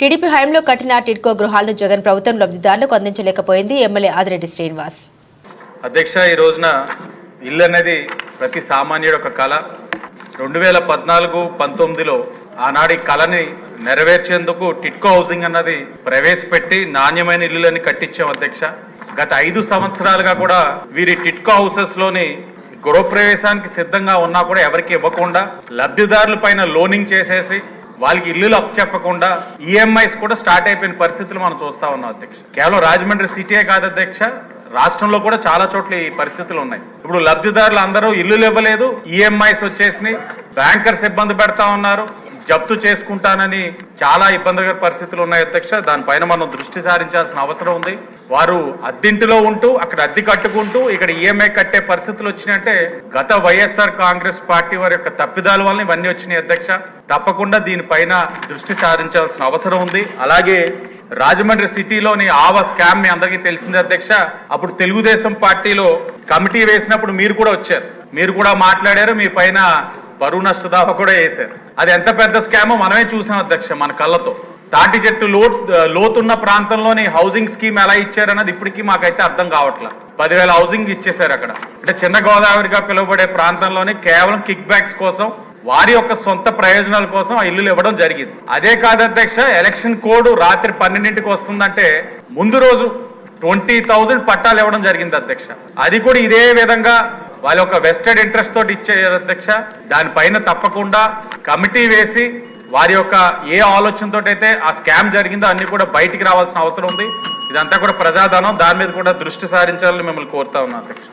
TDP హయాంలో కట్టిన టిడ్కో గృహాలను జగన్ ప్రభుత్వం లబ్ధిదారులకు అందించలేకపోయింది ఎమ్మెల్యే ఆదిరెడ్డి శ్రీనివాస్. అధ్యక్ష ఈ రోజున ఇల్లు అనేది ప్రతి సామాన్యుడు ఒక కళ. రెండు వేల పద్నాలుగు పంతొమ్మిదిలో ఆనాడి కళని నెరవేర్చేందుకు టిట్కో హౌసింగ్ అన్నది ప్రవేశపెట్టి నాణ్యమైన ఇల్లులని కట్టించాం అధ్యక్ష. గత ఐదు సంవత్సరాలుగా కూడా వీరి టిట్కో హౌసెస్లోని గృహప్రవేశానికి సిద్ధంగా ఉన్నా కూడా ఎవరికి ఇవ్వకుండా లబ్ధిదారుల పైన లోనింగ్ చేసేసి వాళ్ళకి ఇల్లులు అప్పచెప్పకుండా ఈఎంఐస్ కూడా స్టార్ట్ అయిపోయిన పరిస్థితులు మనం చూస్తా ఉన్నాం అధ్యక్ష. కేవలం రాజమండ్రి సిటీయే కాదు అధ్యక్ష రాష్ట్రంలో కూడా చాలా చోట్ల ఈ పరిస్థితులు ఉన్నాయి. ఇప్పుడు లబ్ధిదారులు అందరూ ఇల్లులు ఇవ్వలేదు ఈఎంఐస్ వచ్చేసినాయి బ్యాంకర్స్ ఇబ్బంది పెడతా ఉన్నారు. జప్తు చేసుకుంటానని చాలా ఇబ్బందికర పరిస్థితులు ఉన్నాయి అధ్యక్ష. దానిపైన మనం దృష్టి సారించాల్సిన అవసరం ఉంది. వారు అద్దింటిలో ఉంటూ అక్కడ అద్దె కట్టుకుంటూ ఇక్కడ ఈఎంఐ కట్టే పరిస్థితులు వచ్చినట్టే గత వైఎస్ఆర్ కాంగ్రెస్ పార్టీ వారి యొక్క తప్పిదాల వల్ల ఇవన్నీ వచ్చినాయి అధ్యక్ష. తప్పకుండా దీనిపైన దృష్టి సారించాల్సిన అవసరం ఉంది. అలాగే రాజమండ్రి సిటీలోని ఆవ స్కామ్ మీ అందరికీ తెలిసిందే అధ్యక్ష. అప్పుడు తెలుగుదేశం పార్టీలో కమిటీ వేసినప్పుడు మీరు కూడా వచ్చారు. మీరు కూడా మాట్లాడారు. మీ పైన బరువు నష్ట కూడా వేశారు అది ఎంత పెద్ద స్కామో మనమే చూసాం అధ్యక్ష మన కళ్ళతో. తాటి చెట్టు లో లోతున్న ప్రాంతంలోని హౌసింగ్ స్కీమ్ ఎలా ఇచ్చారన్నది ఇప్పటికీ మాకైతే అర్థం కావట్లేదు పదివేల హౌసింగ్ ఇచ్చేశారు అక్కడ. అంటే చిన్న గోదావరిగా పిలువబడే ప్రాంతంలోనే కేవలం కిక్ బ్యాక్స్ కోసం వారి యొక్క సొంత ప్రయోజనాల కోసం ఆ ఇల్లులు ఇవ్వడం జరిగింది. అదే కాదు అధ్యక్ష ఎలక్షన్ కోడ్ రాత్రి పన్నెండింటికి వస్తుందంటే ముందు రోజు ట్వంటీ థౌజండ్ పట్టాలు ఇవ్వడం జరిగింది అధ్యక్ష. అది కూడా ఇదే విధంగా వాళ్ళ యొక్క వెస్టెడ్ ఇంట్రెస్ట్ తోటి ఇచ్చేయారు అధ్యక్ష. దానిపైన తప్పకుండా కమిటీ వేసి వారి యొక్క ఏ ఆలోచనతో అయితే ఆ స్కామ్ జరిగిందో అన్ని కూడా బయటికి రావాల్సిన అవసరం ఉంది. ఇదంతా కూడా ప్రజాధనం దాని మీద కూడా దృష్టి సారించాలని మిమ్మల్ని కోరుతా ఉన్నాను అధ్యక్ష.